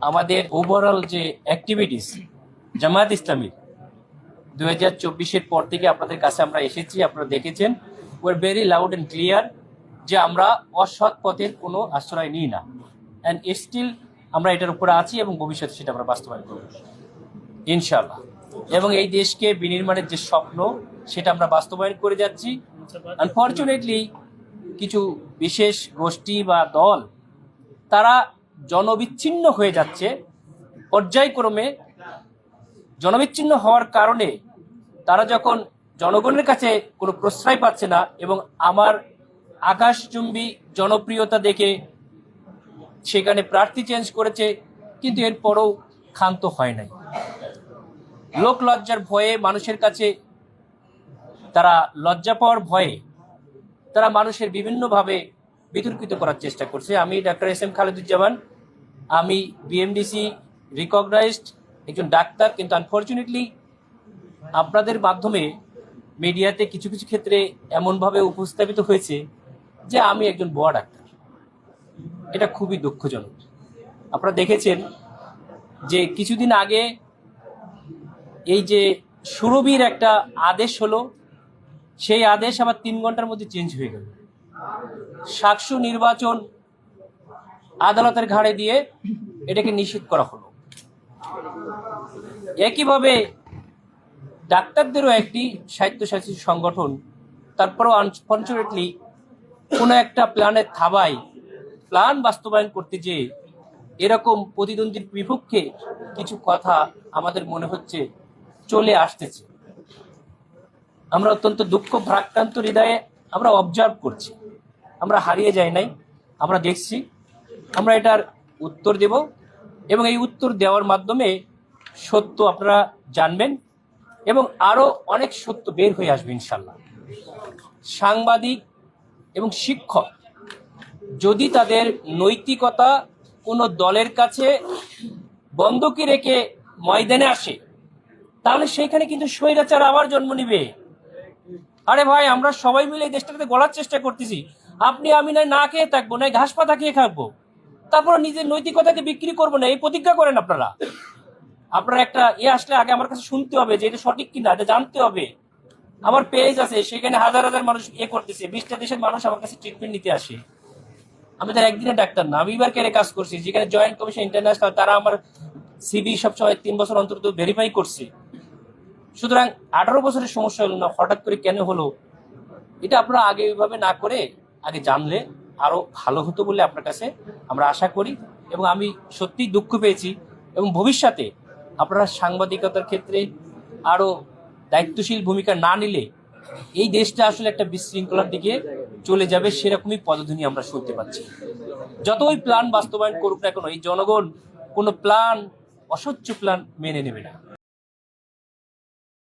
আমাদের ওভারঅল যে অ্যাক্টিভিটিস জামায়াত ইসলামী দু হাজার চব্বিশের পর থেকে আপনাদের কাছে আমরা এসেছি, আপনারা দেখেছেন were very loud and clear যে আমরা অসৎ পথের কোনো আশ্রয় নিই না। অ্যান্ড স্টিল আমরা এটার উপরে আছি এবং ভবিষ্যতে সেটা আমরা বাস্তবায়ন করব। ইনশাল্লাহ এবং এই দেশকে বিনির্মাণের যে স্বপ্ন, সেটা আমরা বাস্তবায়ন করে যাচ্ছি। আনফর্চুনেটলি কিছু বিশেষ গোষ্ঠী বা দল, তারা জনবিচ্ছিন্ন হয়ে যাচ্ছে। পর্যায়ক্রমে জনবিচ্ছিন্ন হওয়ার কারণে তারা যখন জনগণের কাছে কোনো প্রশ্রয় পাচ্ছে না এবং আমার আকাশচুম্বী জনপ্রিয়তা দেখে সেখানে প্রার্থী চেঞ্জ করেছে, কিন্তু এরপরও ক্ষান্ত হয় নাই। লোক লজ্জার ভয়ে মানুষের কাছে তারা লজ্জা পাওয়ার ভয়ে তারা মানুষের বিভিন্নভাবে বিতর্কিত করার চেষ্টা করছে। আমি ডাক্তার এস এম খালেদুজ্জামান, আমি বিএমডিসি রিকগনাইজড একজন ডাক্তার, কিন্তু আনফর্চুনেটলি আপনাদের মাধ্যমে মিডিয়াতে কিছু কিছু ক্ষেত্রে এমনভাবে উপস্থাপিত হয়েছে যে আমি একজন বড় ডাক্তার। এটা খুবই দুঃখজনক। আপনারা দেখেছেন যে কিছুদিন আগে এই যে সুরভির একটা আদেশ হলো, সেই আদেশ আবার তিন ঘণ্টার মধ্যে চেঞ্জ হয়ে গেল। সাকসু নির্বাচন আদালতের ঘাড়ে দিয়ে এটাকে নিষেধ করা হলো। একইভাবে ডাক্তারদেরও একটি স্বায়ত্তশাসিত সংগঠন, তারপরেও আনফর্চুনেটলি কোনো একটা প্ল্যানের থাবায় প্ল্যান বাস্তবায়ন করতে যে এরকম প্রতিদ্বন্দ্বীর বিপক্ষে কিছু কথা আমাদের মনে হচ্ছে চলে আসতেছে। আমরা অত্যন্ত দুঃখ, ভ্রাক্রান্ত হৃদয়ে আমরা অবজার্ভ করছি। আমরা হারিয়ে যাই নাই, আমরা দেখছি। আমরা এটার উত্তর দেব এবং এই উত্তর দেওয়ার মাধ্যমে সত্য আপনারা জানবেন এবং আরও অনেক সত্য বের হয়ে আসবে ইনশাল্লাহ সাংবাদিক এবং শিক্ষক যদি তাদের নৈতিকতা কোনো দলের কাছে বন্ধকি রেখে ময়দানে আসে, তাহলে সেইখানে কিন্তু স্বৈরাচার আবার জন্ম নিবে। আরে ভাই, আমরা সবাই মিলে এই দেশটাকে গড়ার চেষ্টা করতেছি। আপনি আমি নয়, না খেয়ে থাকব, নয়, ঘাস পাতা খেয়ে থাকব। তারপর নিজের নৈতিকতাকে বিক্রি করব না, এই প্রতিজ্ঞা করেন আপনারা। আপনারা একটা এ আসলে আগে আমার কাছে শুনতে হবে যে এটা সঠিক কিনা, এটা জানতে হবে। আমার পেজ আছে, সেখানে হাজার হাজার মানুষ এ করতেছে, বিশটা দেশের মানুষ আমার কাছে ট্রিটমেন্ট নিতে আসে। আমি তার একদিনের ডাক্তার না, আমি এবার কেড়ে কাজ করছি। যেখানে জয়েন্ট কমিশন ইন্টারন্যাশনাল তারা আমার সিবি সবসময় তিন বছর অন্তত ভেরিফাই করছে। সুতরাং আঠারো বছরের সমস্যা হলো না, হঠাৎ করে কেন হলো? এটা আপনারা আগে ওইভাবে না করে আগে জানলে আরও ভালো হতো বলে আপনার কাছে আমরা আশা করি এবং আমি সত্যিই দুঃখ পেয়েছি এবং ভবিষ্যতে আপনারা সাংবাদিকতার ক্ষেত্রে আরও দায়িত্বশীল ভূমিকা না নিলে এই দেশটা আসলে একটা বিশৃঙ্খলার দিকে চলে যাবে সেরকমই পদধ্বনি আমরা শুনতে পাচ্ছি। যত ওই প্ল্যান বাস্তবায়ন করুক না কেন, এই জনগণ কোনো প্ল্যান অস্বচ্ছ প্ল্যান মেনে নেবে না।